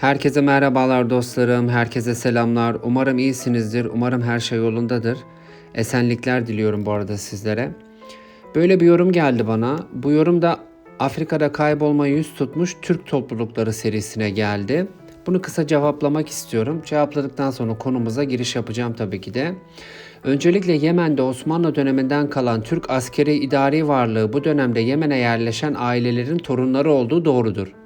Herkese merhabalar dostlarım, herkese selamlar. Umarım iyisinizdir, umarım her şey yolundadır. Esenlikler diliyorum bu arada sizlere. Böyle bir yorum geldi bana. Bu yorum da Afrika'da kaybolma yüz tutmuş Türk toplulukları serisine geldi. Bunu kısa cevaplamak istiyorum. Cevapladıktan sonra konumuza giriş yapacağım tabii ki de. Öncelikle Yemen'de Osmanlı döneminden kalan Türk askeri idari varlığı bu dönemde Yemen'e yerleşen ailelerin torunları olduğu doğrudur.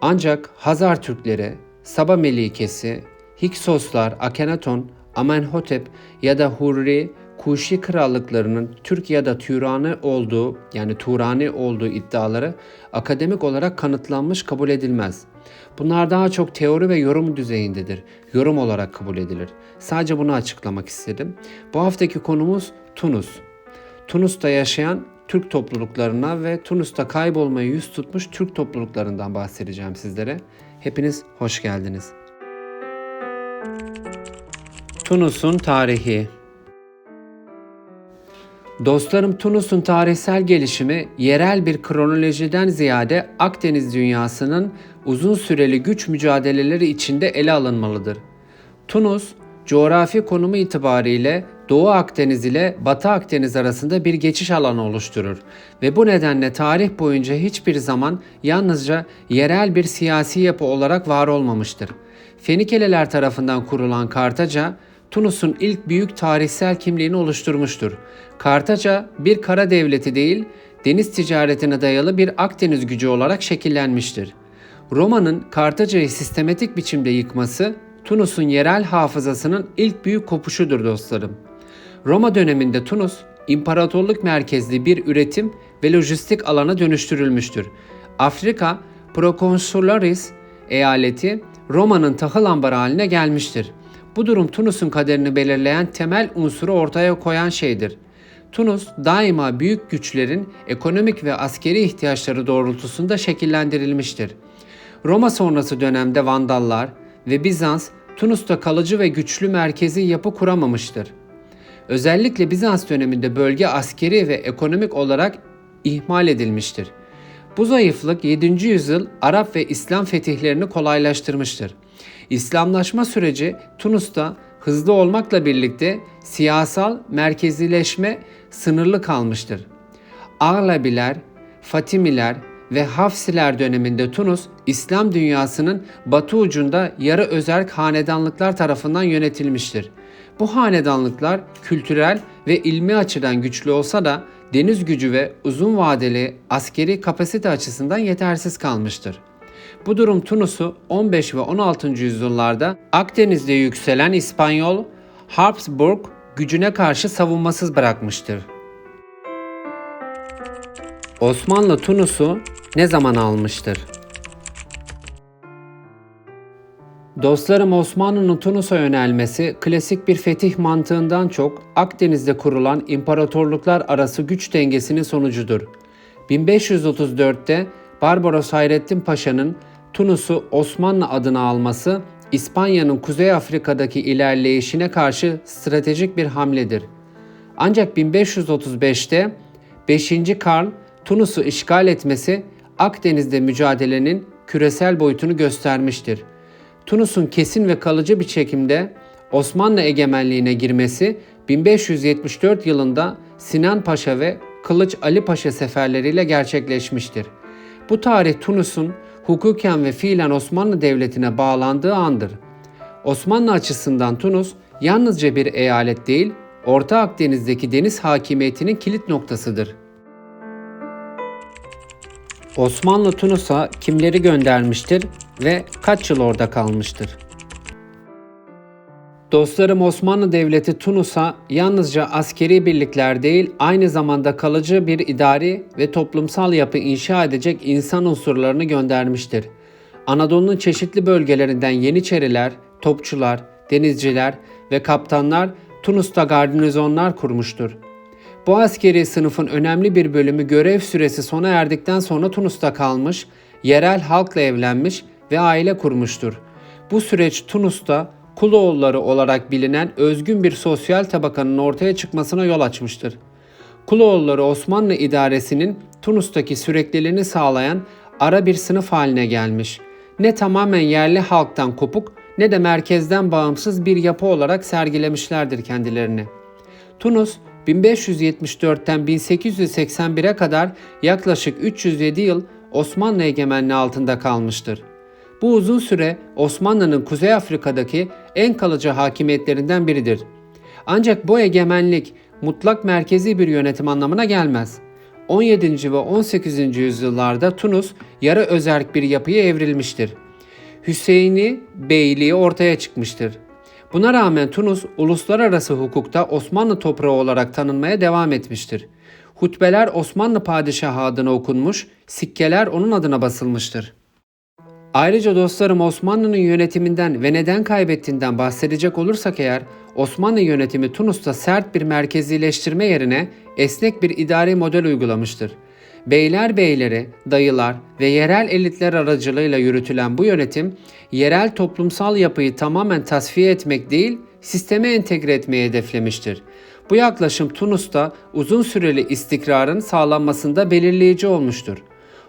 Ancak Hazar Türkleri, Saba Melikesi, Hiksoslar, Akhenaton, Amenhotep ya da Hurri, Kuşi krallıklarının Türk ya olduğu yani Turani olduğu iddiaları akademik olarak kanıtlanmış kabul edilmez. Bunlar daha çok teori ve yorum düzeyindedir. Yorum olarak kabul edilir. Sadece bunu açıklamak istedim. Bu haftaki konumuz Tunus. Tunus'ta yaşayan Türk topluluklarına ve Tunus'ta kaybolmayı yüz tutmuş Türk topluluklarından bahsedeceğim sizlere. Hepiniz hoş geldiniz. Tunus'un tarihi Dostlarım Tunus'un tarihsel gelişimi yerel bir kronolojiden ziyade Akdeniz dünyasının uzun süreli güç mücadeleleri içinde ele alınmalıdır. Tunus, coğrafi konumu itibariyle Doğu Akdeniz ile Batı Akdeniz arasında bir geçiş alanı oluşturur ve bu nedenle tarih boyunca hiçbir zaman yalnızca yerel bir siyasi yapı olarak var olmamıştır. Fenikeliler tarafından kurulan Kartaca, Tunus'un ilk büyük tarihsel kimliğini oluşturmuştur. Kartaca bir kara devleti değil, deniz ticaretine dayalı bir Akdeniz gücü olarak şekillenmiştir. Roma'nın Kartaca'yı sistematik biçimde yıkması, Tunus'un yerel hafızasının ilk büyük kopuşudur dostlarım. Roma döneminde Tunus, imparatorluk merkezli bir üretim ve lojistik alana dönüştürülmüştür. Afrika Proconsularis eyaleti Roma'nın tahıl ambarı haline gelmiştir. Bu durum Tunus'un kaderini belirleyen temel unsuru ortaya koyan şeydir. Tunus daima büyük güçlerin ekonomik ve askeri ihtiyaçları doğrultusunda şekillendirilmiştir. Roma sonrası dönemde Vandallar ve Bizans Tunus'ta kalıcı ve güçlü merkezi yapı kuramamıştır. Özellikle Bizans döneminde bölge askeri ve ekonomik olarak ihmal edilmiştir. Bu zayıflık 7. yüzyıl Arap ve İslam fetihlerini kolaylaştırmıştır. İslamlaşma süreci Tunus'ta hızlı olmakla birlikte siyasal merkezileşme sınırlı kalmıştır. Ağlabiler, Fatimiler ve Hafsiler döneminde Tunus, İslam dünyasının batı ucunda yarı özerk hanedanlıklar tarafından yönetilmiştir. Bu hanedanlıklar kültürel ve ilmi açıdan güçlü olsa da deniz gücü ve uzun vadeli askeri kapasite açısından yetersiz kalmıştır. Bu durum Tunus'u 15 ve 16. yüzyıllarda Akdeniz'de yükselen İspanyol Habsburg gücüne karşı savunmasız bırakmıştır. Osmanlı Tunus'u ne zaman almıştır? Dostlarım Osmanlı'nın Tunus'a yönelmesi klasik bir fetih mantığından çok Akdeniz'de kurulan imparatorluklar arası güç dengesinin sonucudur. 1534'te Barbaros Hayrettin Paşa'nın Tunus'u Osmanlı adına alması İspanya'nın Kuzey Afrika'daki ilerleyişine karşı stratejik bir hamledir. Ancak 1535'te 5. Karl Tunus'u işgal etmesi Akdeniz'de mücadelenin küresel boyutunu göstermiştir. Tunus'un kesin ve kalıcı bir çekimde Osmanlı egemenliğine girmesi 1574 yılında Sinan Paşa ve Kılıç Ali Paşa seferleriyle gerçekleşmiştir. Bu tarih Tunus'un hukuken ve fiilen Osmanlı Devleti'ne bağlandığı andır. Osmanlı açısından Tunus yalnızca bir eyalet değil, Orta Akdeniz'deki deniz hakimiyetinin kilit noktasıdır. Osmanlı Tunus'a kimleri göndermiştir ve kaç yıl orada kalmıştır? Dostlarım Osmanlı Devleti Tunus'a yalnızca askeri birlikler değil aynı zamanda kalıcı bir idari ve toplumsal yapı inşa edecek insan unsurlarını göndermiştir. Anadolu'nun çeşitli bölgelerinden Yeniçeriler, topçular, denizciler ve kaptanlar Tunus'ta garnizonlar kurmuştur. Bu askeri sınıfın önemli bir bölümü görev süresi sona erdikten sonra Tunus'ta kalmış, yerel halkla evlenmiş ve aile kurmuştur. Bu süreç Tunus'ta Kuloğulları olarak bilinen özgün bir sosyal tabakanın ortaya çıkmasına yol açmıştır. Kuloğulları Osmanlı idaresinin Tunus'taki sürekliliğini sağlayan ara bir sınıf haline gelmiş. ne tamamen yerli halktan kopuk ne de merkezden bağımsız bir yapı olarak sergilemişlerdir kendilerini. Tunus 1574'ten 1881'e kadar yaklaşık 307 yıl Osmanlı egemenliği altında kalmıştır. Bu uzun süre Osmanlı'nın Kuzey Afrika'daki en kalıcı hakimiyetlerinden biridir. Ancak bu egemenlik mutlak merkezi bir yönetim anlamına gelmez. 17. ve 18. yüzyıllarda Tunus yarı özerk bir yapıya evrilmiştir. Hüseyini Beyliği ortaya çıkmıştır. Buna rağmen Tunus uluslararası hukukta Osmanlı toprağı olarak tanınmaya devam etmiştir. Hutbeler Osmanlı padişahı adına okunmuş, sikkeler onun adına basılmıştır. Ayrıca dostlarım Osmanlı'nın yönetiminden ve neden kaybettiğinden bahsedecek olursak eğer Osmanlı yönetimi Tunus'ta sert bir merkezileştirme yerine esnek bir idari model uygulamıştır. Beyler beyleri, dayılar ve yerel elitler aracılığıyla yürütülen bu yönetim yerel toplumsal yapıyı tamamen tasfiye etmek değil, sisteme entegre etmeyi hedeflemiştir. Bu yaklaşım Tunus'ta uzun süreli istikrarın sağlanmasında belirleyici olmuştur.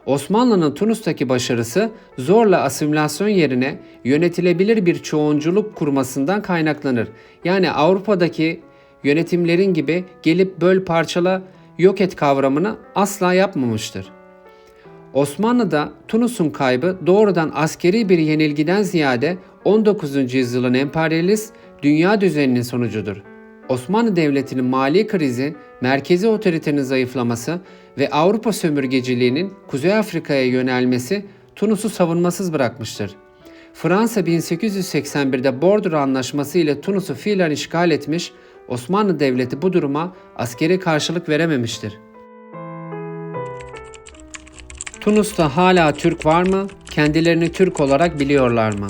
Osmanlı'nın Tunus'taki başarısı zorla asimilasyon yerine yönetilebilir bir çoğunculuk kurmasından kaynaklanır. Yani Avrupa'daki yönetimlerin gibi gelip böl parçala yok et kavramını asla yapmamıştır. Osmanlı'da Tunus'un kaybı doğrudan askeri bir yenilgiden ziyade 19. yüzyılın emperyalist dünya düzeninin sonucudur. Osmanlı Devleti'nin mali krizi, merkezi otoritenin zayıflaması ve Avrupa sömürgeciliğinin Kuzey Afrika'ya yönelmesi Tunus'u savunmasız bırakmıştır. Fransa 1881'de Bordur Anlaşması ile Tunus'u fiilen işgal etmiş, Osmanlı Devleti bu duruma askeri karşılık verememiştir. Tunus'ta hala Türk var mı? Kendilerini Türk olarak biliyorlar mı?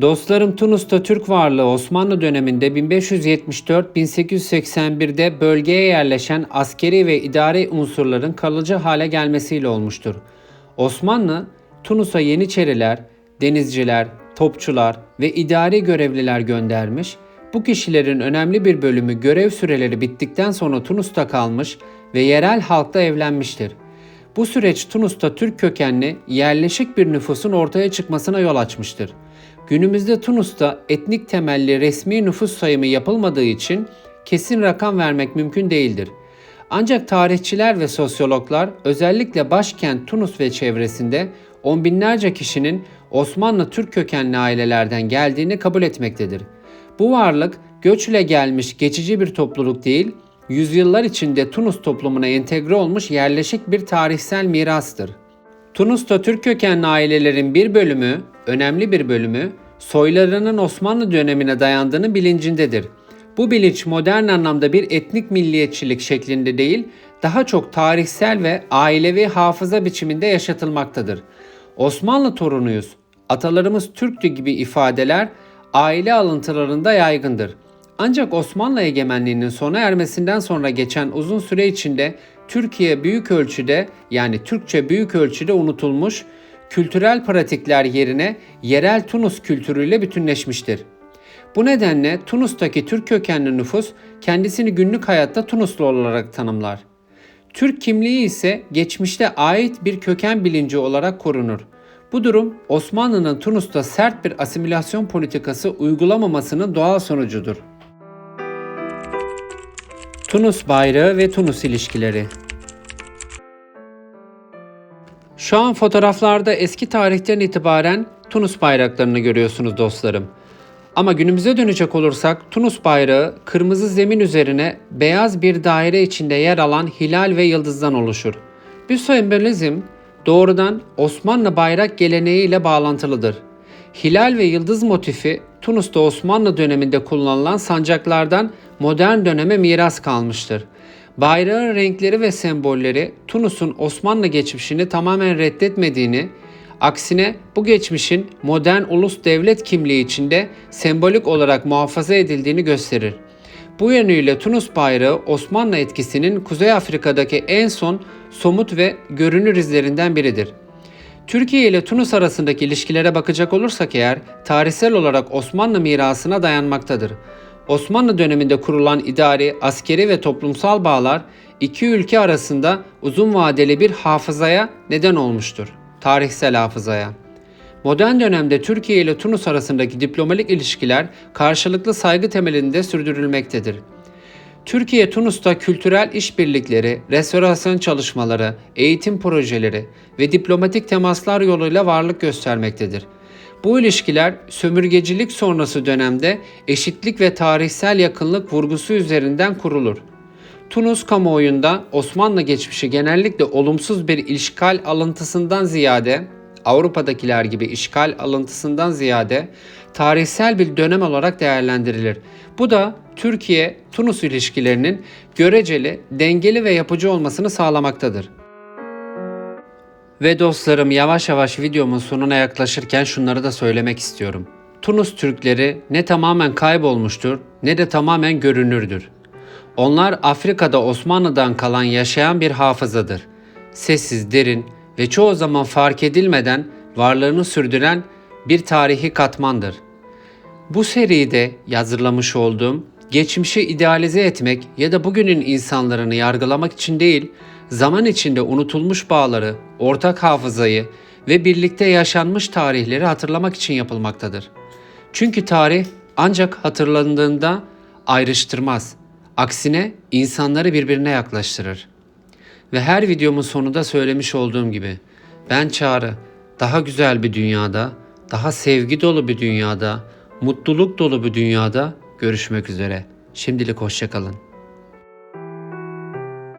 Dostlarım Tunus'ta Türk varlığı Osmanlı döneminde 1574-1881'de bölgeye yerleşen askeri ve idari unsurların kalıcı hale gelmesiyle olmuştur. Osmanlı, Tunus'a yeniçeriler, denizciler, topçular ve idari görevliler göndermiş, bu kişilerin önemli bir bölümü görev süreleri bittikten sonra Tunus'ta kalmış ve yerel halkla evlenmiştir. Bu süreç Tunus'ta Türk kökenli yerleşik bir nüfusun ortaya çıkmasına yol açmıştır. Günümüzde Tunus'ta etnik temelli resmi nüfus sayımı yapılmadığı için kesin rakam vermek mümkün değildir. Ancak tarihçiler ve sosyologlar özellikle başkent Tunus ve çevresinde on binlerce kişinin Osmanlı Türk kökenli ailelerden geldiğini kabul etmektedir. Bu varlık göçle gelmiş geçici bir topluluk değil, yüzyıllar içinde Tunus toplumuna entegre olmuş yerleşik bir tarihsel mirastır. Tunus'ta Türk kökenli ailelerin bir bölümü, önemli bir bölümü, soylarının Osmanlı dönemine dayandığını bilincindedir. Bu bilinç modern anlamda bir etnik milliyetçilik şeklinde değil, daha çok tarihsel ve ailevi hafıza biçiminde yaşatılmaktadır. Osmanlı torunuyuz, atalarımız Türktü gibi ifadeler aile alıntılarında yaygındır. Ancak Osmanlı egemenliğinin sona ermesinden sonra geçen uzun süre içinde Türkiye büyük ölçüde yani Türkçe büyük ölçüde unutulmuş, kültürel pratikler yerine yerel Tunus kültürüyle bütünleşmiştir. Bu nedenle Tunus'taki Türk kökenli nüfus kendisini günlük hayatta Tunuslu olarak tanımlar. Türk kimliği ise geçmişte ait bir köken bilinci olarak korunur. Bu durum Osmanlı'nın Tunus'ta sert bir asimilasyon politikası uygulamamasının doğal sonucudur. Tunus bayrağı ve Tunus ilişkileri Şu an fotoğraflarda eski tarihten itibaren Tunus bayraklarını görüyorsunuz dostlarım. Ama günümüze dönecek olursak Tunus bayrağı kırmızı zemin üzerine beyaz bir daire içinde yer alan hilal ve yıldızdan oluşur. Bu sembolizm doğrudan Osmanlı bayrak geleneğiyle bağlantılıdır. Hilal ve yıldız motifi Tunus'ta Osmanlı döneminde kullanılan sancaklardan modern döneme miras kalmıştır. Bayrağın renkleri ve sembolleri Tunus'un Osmanlı geçmişini tamamen reddetmediğini, aksine bu geçmişin modern ulus devlet kimliği içinde sembolik olarak muhafaza edildiğini gösterir. Bu yönüyle Tunus bayrağı Osmanlı etkisinin Kuzey Afrika'daki en son somut ve görünür izlerinden biridir. Türkiye ile Tunus arasındaki ilişkilere bakacak olursak eğer tarihsel olarak Osmanlı mirasına dayanmaktadır. Osmanlı döneminde kurulan idari, askeri ve toplumsal bağlar iki ülke arasında uzun vadeli bir hafızaya neden olmuştur. tarihsel hafızaya. Modern dönemde Türkiye ile Tunus arasındaki diplomatik ilişkiler karşılıklı saygı temelinde sürdürülmektedir. Türkiye Tunus'ta kültürel işbirlikleri, restorasyon çalışmaları, eğitim projeleri ve diplomatik temaslar yoluyla varlık göstermektedir. Bu ilişkiler sömürgecilik sonrası dönemde eşitlik ve tarihsel yakınlık vurgusu üzerinden kurulur. Tunus kamuoyunda Osmanlı geçmişi genellikle olumsuz bir işgal alıntısından ziyade Avrupa'dakiler gibi işgal alıntısından ziyade tarihsel bir dönem olarak değerlendirilir. Bu da Türkiye-Tunus ilişkilerinin göreceli, dengeli ve yapıcı olmasını sağlamaktadır. Ve dostlarım yavaş yavaş videomun sonuna yaklaşırken şunları da söylemek istiyorum. Tunus Türkleri ne tamamen kaybolmuştur ne de tamamen görünürdür. Onlar Afrika'da Osmanlı'dan kalan yaşayan bir hafızadır. Sessiz, derin ve çoğu zaman fark edilmeden varlığını sürdüren bir tarihi katmandır. Bu seride hazırlamış olduğum geçmişi idealize etmek ya da bugünün insanlarını yargılamak için değil, zaman içinde unutulmuş bağları, ortak hafızayı ve birlikte yaşanmış tarihleri hatırlamak için yapılmaktadır. Çünkü tarih ancak hatırlandığında ayrıştırmaz. Aksine insanları birbirine yaklaştırır. Ve her videomun sonunda söylemiş olduğum gibi ben Çağrı daha güzel bir dünyada, daha sevgi dolu bir dünyada, mutluluk dolu bir dünyada görüşmek üzere. Şimdilik hoşçakalın.